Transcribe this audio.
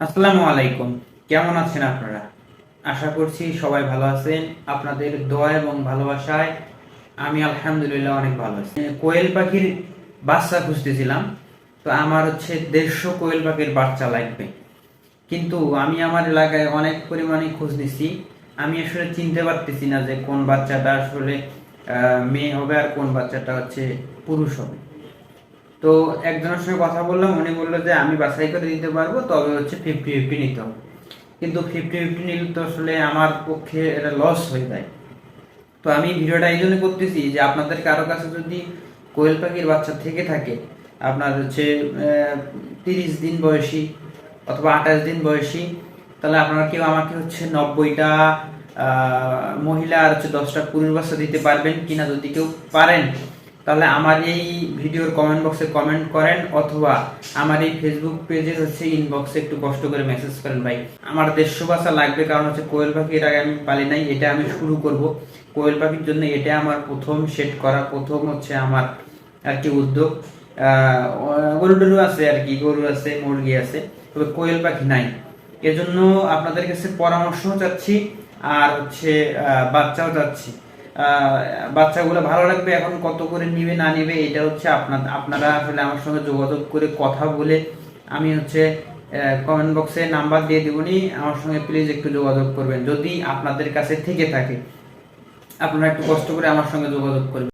আসসালামু আলাইকুম। কেমন আছেন আপনারা? আশা করছি সবাই ভালো আছেন। আপনাদের দোয়া এবং ভালোবাসায় আমি আলহামদুলিল্লাহ অনেক ভালো আছি। কোয়েল পাখির বাচ্চা খুঁজতেছিলাম। তো আমার হচ্ছে দেড়শো কোয়েল পাখির বাচ্চা লাগবে। কিন্তু আমি আমার এলাকায় অনেক পরিমাণে খোঁজ নিছি। আমি আসলে চিনতে পারতেছি না যে কোন বাচ্চাটা আসলে মেয়ে হবে আর কোন বাচ্চাটা হচ্ছে পুরুষ হবে। তো একজনের সঙ্গে কথা বললাম, উনি বলল যে আমি বাছাই করে দিতে পারব, তবে হচ্ছে ফিফটি ফিফটি নিতে হবে। কিন্তু ফিফটি ফিফটি নিলে তো আসলে আমার পক্ষে এটা লস হয়ে যায়। তো আমি ভিডিওটা এই জন্য করতেছি যে আপনাদের কারও কাছে যদি কোয়েল পাখির বাচ্চা থেকে থাকে, আপনার হচ্ছে তিরিশ দিন বয়সী অথবা আঠাশ দিন বয়সী, তাহলে আপনারা কেউ আমাকে হচ্ছে নব্বইটা মহিলা আর হচ্ছে দশটা পুরুষ বাচ্চা দিতে পারবেন কিনা যদি কেউ পারেন তাহলে আমার এই ভিডিওর কমেন্ট বক্সে কমেন্ট করেন অথবা আমার এই ফেসবুক পেজের হচ্ছে ইনবক্সে একটু কষ্ট করে মেসেজ করেন ভাই। আমার দেড়শো বাচ্চা লাগবে, কারণ হচ্ছে কোয়েল পাখি এর আগে আমি পালি নাই, এটা আমি শুরু করব। কোয়েল পাখির জন্য এটা আমার প্রথম সেট করা, প্রথম হচ্ছে আমার আর কি উদ্যোগ। গরু টরু আছে আর কি গরু আছে, মুরগি আছে, তবে কোয়েল পাখি নাই। এজন্য আপনাদের কাছে পরামর্শও চাচ্ছি, আর হচ্ছে বাচ্চাও চাচ্ছি। বাচ্চাগুলো ভালো লাগবে, এখন কত করে নিবে, না নিবে, এটা হচ্ছে আপনার, আপনারা আসলে আমার সঙ্গে যোগাযোগ করে কথা বলে আমি হচ্ছে কমেন্ট বক্সে নাম্বার দিয়ে দেবনি, আমার সঙ্গে প্লিজ একটু যোগাযোগ করবেন। যদি আপনাদের কাছে থেকে থাকে, আপনারা একটু কষ্ট করে আমার সঙ্গে যোগাযোগ করবেন।